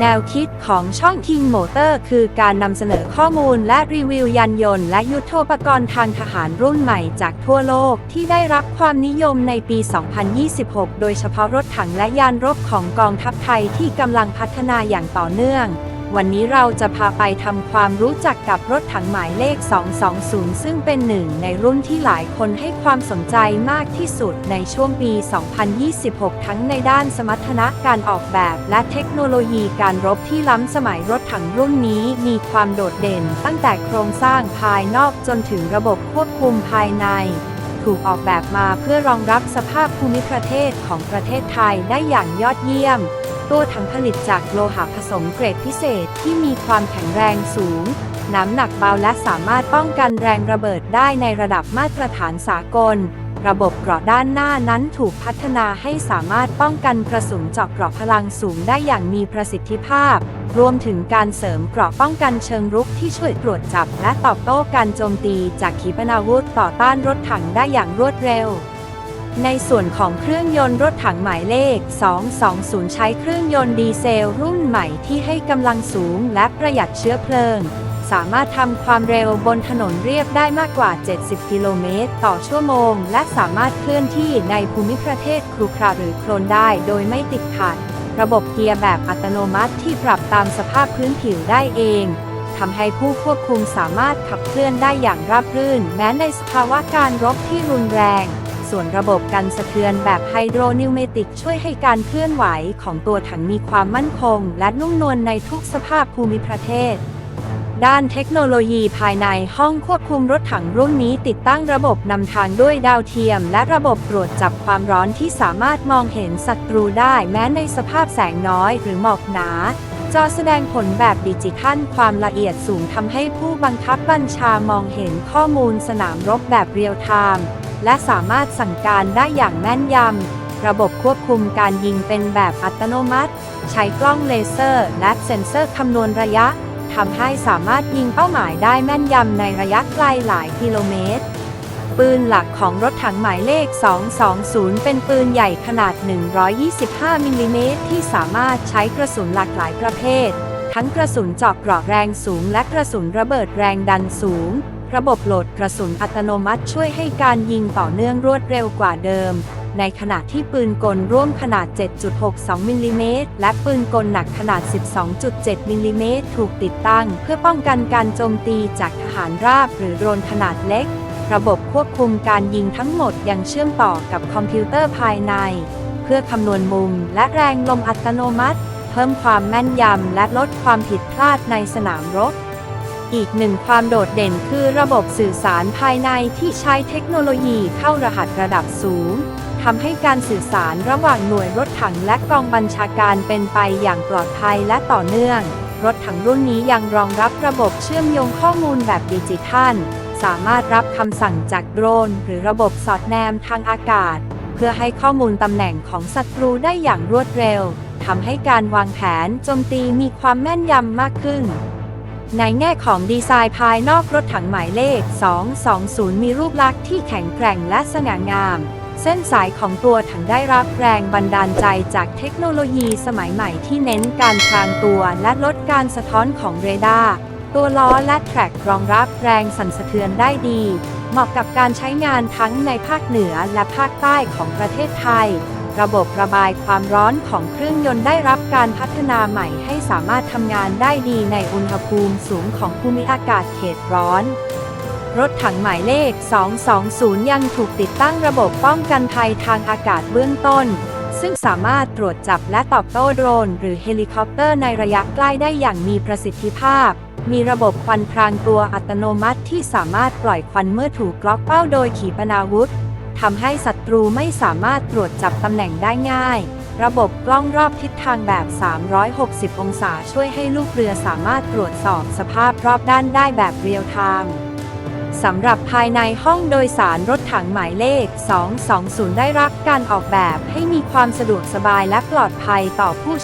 แนวคิดของช่อง King Motor คือการนำเสนอข้อมูลและรีวิวยานยนต์และยุทโธปกรณ์ทางทหารรุ่นใหม่จากทั่วโลกที่ได้รับความนิยมในปี 2026 โดยเฉพาะรถถังและยานรบของกองทัพไทยที่กำลังพัฒนาอย่างต่อเนื่อง วันนี้เราจะพาไปทำความรู้จักกับรถถังหมายเลข 220 ซึ่งเป็นหนึ่งในรุ่นที่หลายคนให้ความสนใจมากที่สุดในช่วงปี 2026 ทั้งในด้านสมรรถนะการออกแบบและเทคโนโลยีการรบที่ล้ำสมัยรถถังรุ่นนี้มีความโดดเด่น ตั้งแต่โครงสร้างภายนอกจนถึงระบบควบคุมภายในถูกออกแบบมาเพื่อรองรับสภาพภูมิประเทศของประเทศไทยได้อย่างยอดเยี่ยม ตัวถังผลิตจากโลหะผสมเกรดพิเศษที่มีความแข็งแรงสูง น้ำหนักเบาและสามารถป้องกันแรงระเบิดได้ในระดับมาตรฐานสากล ระบบเกราะด้านหน้านั้นถูกพัฒนาให้สามารถป้องกันกระสุนเจาะเกราะพลังสูงได้อย่างมีประสิทธิภาพ รวมถึงการเสริมเกราะป้องกันเชิงรุกที่ช่วยตรวจจับ และตอบโต้การโจมตีจากขีปนาวุธต่อต้านรถถังได้อย่างรวดเร็ว ในส่วนของเครื่องยนต์รถถังหมายเลข 220 ใช้เครื่องยนต์ดีเซลรุ่นใหม่ที่ให้กำลังสูงและประหยัดเชื้อเพลิง สามารถทำความเร็วบนถนนเรียบได้มากกว่า 70 กิโลเมตรต่อชั่วโมง และสามารถเคลื่อนที่ในภูมิประเทศครุขระหรือโคลนได้โดยไม่ติดขัด ระบบเกียร์แบบอัตโนมัติที่ปรับตามสภาพพื้นผิวได้เองทำให้ผู้ควบคุมสามารถขับเคลื่อนได้อย่างราบรื่น แม้ในสภาวะการรบที่รุนแรง ส่วนระบบกันสะเทือนแบบไฮโดรนิวเมติกช่วยให้การเคลื่อนไหวของตัวถังมีความมั่นคง และนุ่มนวลในทุกสภาพภูมิประเทศ ด้านเทคโนโลยีภายในห้องควบคุมรถถังรุ่นนี้ติดตั้งระบบนำทางด้วยดาวเทียม และระบบตรวจจับความร้อนที่สามารถมองเห็นศัตรูได้แม้ในสภาพแสงน้อยหรือหมอกหนาจอแสดงผลแบบดิจิทัลความละเอียดสูงทำให้ผู้บังคับบัญชามองเห็นข้อมูลสนามรบแบบเรียลไทม์ และสามารถสั่งการได้อย่างแม่นยำ ระบบควบคุมการยิงเป็นแบบอัตโนมัติ ใช้กล้องเลเซอร์และเซ็นเซอร์คำนวณระยะทำให้สามารถยิงเป้าหมายได้แม่นยำในระยะไกลหลายกิโลเมตร ปืนหลักของรถถังหมายเลข 220 เป็นปืนใหญ่ขนาด 125 มิลลิเมตรที่สามารถใช้กระสุนหลากหลายประเภท ทั้งกระสุนเจาะเกราะแรงสูงและกระสุนระเบิดแรงดันสูง ระบบโหลดกระสุนอัตโนมัติช่วยให้การยิงต่อเนื่องรวดเร็วกว่าเดิม ในขณะที่ปืนกลร่วมขนาด 7.62 มิลลิเมตร และปืนกลหนักขนาด 12.7 มิลลิเมตร ถูกติดตั้ง เพื่อป้องกันการโจมตีจากทหารราบหรือโดรนขนาดเล็ก ระบบควบคุมการยิงทั้งหมดยังเชื่อมต่อกับคอมพิวเตอร์ภายใน เพื่อคำนวณมุมและแรงลมอัตโนมัติ เพิ่มความแม่นยำและลดความผิดพลาดในสนามรบ อีกหนึ่งความโดดเด่นคือระบบสื่อสารภายในที่ใช้เทคโนโลยีเข้ารหัสระดับสูงทำให้การสื่อสารระหว่างหน่วยรถถังและกองบัญชาการเป็นไปอย่างปลอดภัยและต่อเนื่อง รถถังรุ่นนี้ยังรองรับระบบเชื่อมโยงข้อมูลแบบดิจิทัล สามารถรับคำสั่งจากโดรน หรือระบบสอดแนมทางอากาศ เพื่อให้ข้อมูลตำแหน่งของศัตรูได้อย่างรวดเร็วทำให้การวางแผนโจมตีมีความแม่นยำมากขึ้น ในแง่ของดีไซน์ภายนอกรถถังหมายเลข 220 มีรูปลักษณ์ที่แข็งแกร่งและสง่างาม เส้นสายของตัวถังได้รับแรงบันดาลใจจากเทคโนโลยีสมัยใหม่ที่เน้นการพรางตัวและลดการสะท้อนของเรดาร์ ตัวล้อและแทร็กรองรับแรงสั่นสะเทือนได้ดี เหมาะกับการใช้งานทั้งในภาคเหนือและภาคใต้ของประเทศไทย ระบบระบายความร้อนของเครื่องยนต์ได้รับการพัฒนาใหม่ให้สามารถทำงานได้ดีในอุณหภูมิสูงของภูมิอากาศเขตร้อน รถถังหมายเลข 220 ยังถูกติดตั้งระบบป้องกันภัยทางอากาศเบื้องต้น ซึ่งสามารถตรวจจับและตอบโต้โดรน หรือเฮลิคอปเตอร์ในระยะใกล้ได้อย่างมีประสิทธิภาพมีระบบควันพรางตัวอัตโนมัติที่สามารถปล่อยควันเมื่อถูกกล็อกเป้าโดยขีปนาวุธ ทำให้ศัตรูไม่สามารถตรวจจับตำแหน่งได้ง่าย ระบบกล้องรอบทิศทางแบบ 360 องศาช่วยให้ลูกเรือสามารถตรวจสอบสภาพรอบด้านได้แบบเรียลไทม์สำหรับภายในห้องโดยสารรถถังหมายเลข 220 ได้รับการออกแบบให้มีความสะดวกสบายและปลอดภัยต่อผู้